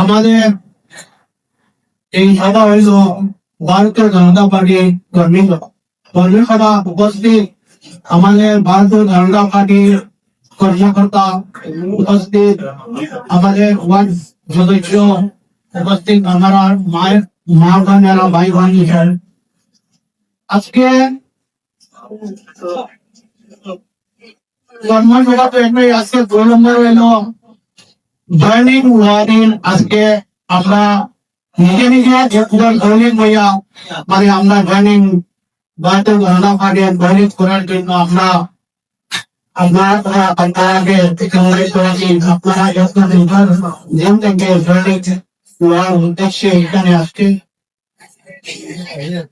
আমাদের এই সভা হইল ভারতীয় জনতা পার্টি কর্মী কর্মী সভা উপস্থিত আমাদের ভারতীয় জনতা পার্টির কর্মকর্তা উপস্থিত আমাদের ওয়ার্ড সদস্য উপস্থিত আমার মায়ের, মা বোনেরা ভাই বোন। আজকে কর্মসভা তো একটাই আজকে দুই নম্বর এলো দৈনিক ওয়ার্ডিন আজকে আমরা নিজে নিজে একজন দৈনিক মানে আমরা দৈনিক ভারতের জনতা পার্টির দৈনিক করার জন্য আমরা আপনারা আপনারাকে অনুরোধ করেছি। আপনারা যত নির্ভর যেন থেকে দৈনিক হওয়ার উদ্দেশ্যে এখানে আসছে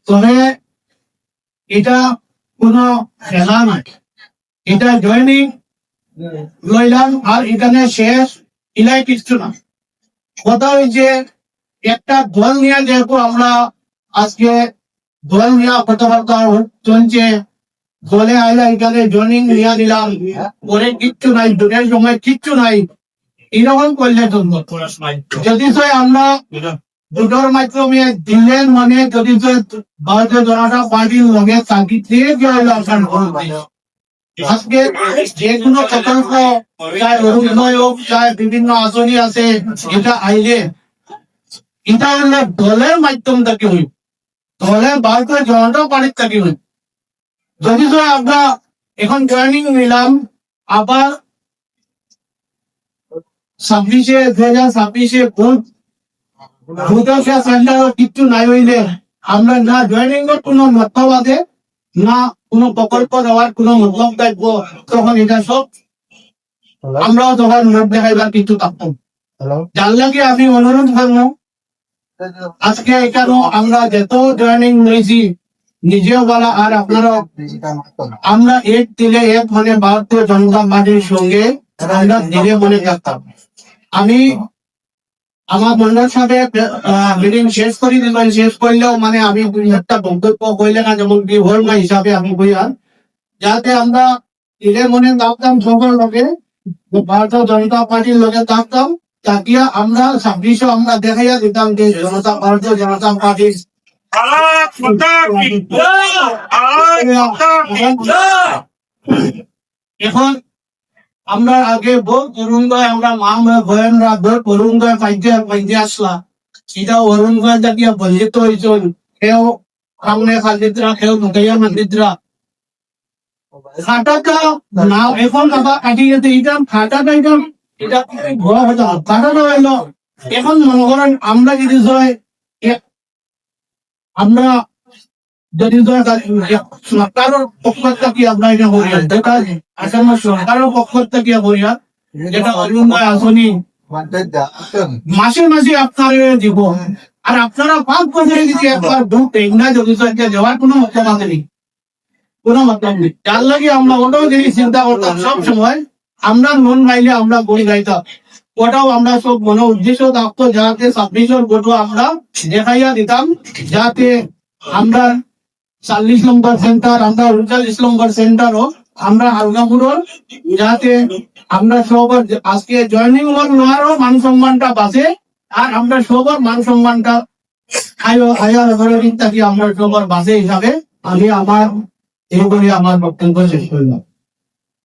তবে এটা কোনো খেলা নয়। এটা দৈনিক লইলাম আর এখানে শেষ ইলাই কিছু না। কথা হয়েছে একটা দল নিয়ে যেহেতু আমরা আজকে দল নিয়ে কথাবার্তা চলছে দলে আইলা এখানে জয়নিং নিয়ে দিলাম। পরে কিচ্ছু নাই দুটোর সময় কিচ্ছু নাই। এরকম করলে যদি আমরা দুটোর মাধ্যমে দিলেন মানে যদি ভারতীয় জনতা পার্টির লগে গেল আপনার আজকে যে কোনো প্রকল্প চাই অরুণোদয় হোক বিভিন্ন আঁচনি আছে, এটা আইলে এটা হলে দলের মাধ্যম থেকে হইব। দলে ভারতীয় জনতা পার্টির থেকে হইব। যদি আমরা এখন ট্রেনিং নিলাম, আবার ছাব্বিশে দুই ছাব্বিশে ভোট ভোটার সেন্টার কিচ্ছু নাই হইলে, আমরা না জয়নিং কোনো মতলব আছে না কোনো প্রকল্প দেওয়ার কোনো মতলব থাকব তখন এটা সব আমরাও তখন লোক দেখাইবার কিছু থাকতাম যার লাগে আমি অনুরোধ করব আজকে এখানে আমরা যত জয়নিং নিয়েছি নিজেও বলা আর আপনারা আমরা এক দিলে এক মানে ভারতীয় জনতা পার্টির সঙ্গে আমরা দিলে মনে থাকতাম। আমি আমার মন্ডল সাহেব মিটিং শেষ করে দিলেন শেষ করলেও মানে আমি একটা বক্তব্য কইলে না যেমন বিভর্মা হিসাবে আমি কইয়া যাতে আমরা দিলে মনে থাকতাম সকল লোকে ভারতীয় জনতা পার্টির লোকে থাকতাম তাকিয়া আমরা ছাব্বিশে আমরা দেখাইয়া দিতাম যে জনতা ভারতীয় জনতা পার্টির এখন আমরা আগে বহু অরুণদয়, আমরা মা ভয়নরা বহু অরুণদয় পাইতে পাইতে আসলা। সেটা অরুণদয় জাতীয় বঞ্চিত হয়েছিল কেউ সামনে খালিদরা কেউ মুখাইয়া মন্দিদরা এখন কাটি হইল এখন মনে আমরা যদি জয়, এ- যদি জয় সরকারের পক্ষ থেকে করি সরকারের পক্ষ থেকে করি আসনি, মাসে মাসে আপনারা দিব। আর আপনারা পাঁচ বছরে যদি একবার দু টেকনা যদি যাওয়ার কোনো আছে নেই কোনো মতলব নেই। যার লাগে আমরা ওটাও জিনিস চিন্তা করতাম, সব সময় আমরা মন গাইলে আমরা বই গাইতাম। ওটাও আমরা সব মনে উদ্দেশ্য থাকতো, যাতে ছাব্বিশের ভোটও আমরা দেখাইয়া দিতাম, যাতে আমরা চল্লিশ নম্বর সেন্টার, আমরা উনচল্লিশ নম্বর সেন্টারও আমরা আলগাপুরও যাতে আমরা সবার আজকে জয়নিং ওয়ার নেওয়ারও মান সম্মানটা বাঁচে, আর আমরা সবার মান সম্মানটা আমরা সবার বাঁচে হিসাবে আমি আমার এই আমার বক্তব্য শেষ করলাম।